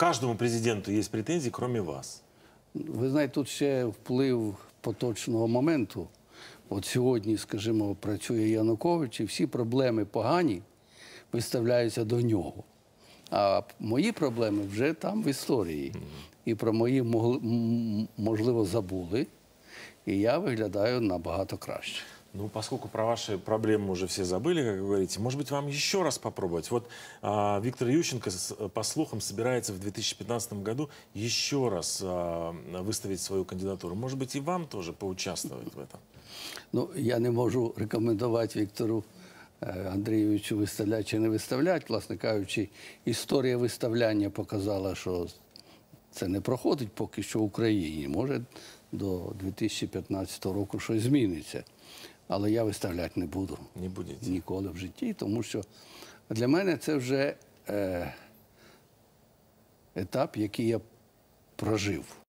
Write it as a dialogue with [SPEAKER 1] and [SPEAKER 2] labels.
[SPEAKER 1] каждому президенту есть претензии, кроме вас.
[SPEAKER 2] Ви знаєте, тут ще вплив поточного моменту. От сьогодні, скажімо, працює Янукович, і всі проблеми погані виставляються до нього. А мої проблеми вже там в історії. І про мої можливо забули. І я виглядаю набагато краще.
[SPEAKER 1] Ну, поскольку про ваши проблемы уже все забыли, как вы говорите, может быть, вам еще раз попробовать? Вот а, Виктор Ющенко, с- по слухам, собирается в 2015 году еще раз а, выставить свою кандидатуру. Может быть, и вам тоже поучаствовать в этом?
[SPEAKER 2] Ну, я не можу рекомендувати Віктору е, Андрійовичу виставляти чи не виставляти. Власне кажучи, історія виставляння показала, що це не проходить поки що в Україні. Може, до 2015 року щось зміниться. Але я виставляти не буду
[SPEAKER 1] Не будете?
[SPEAKER 2] ніколи в житті, тому що для мене це вже е, етап, який я прожив.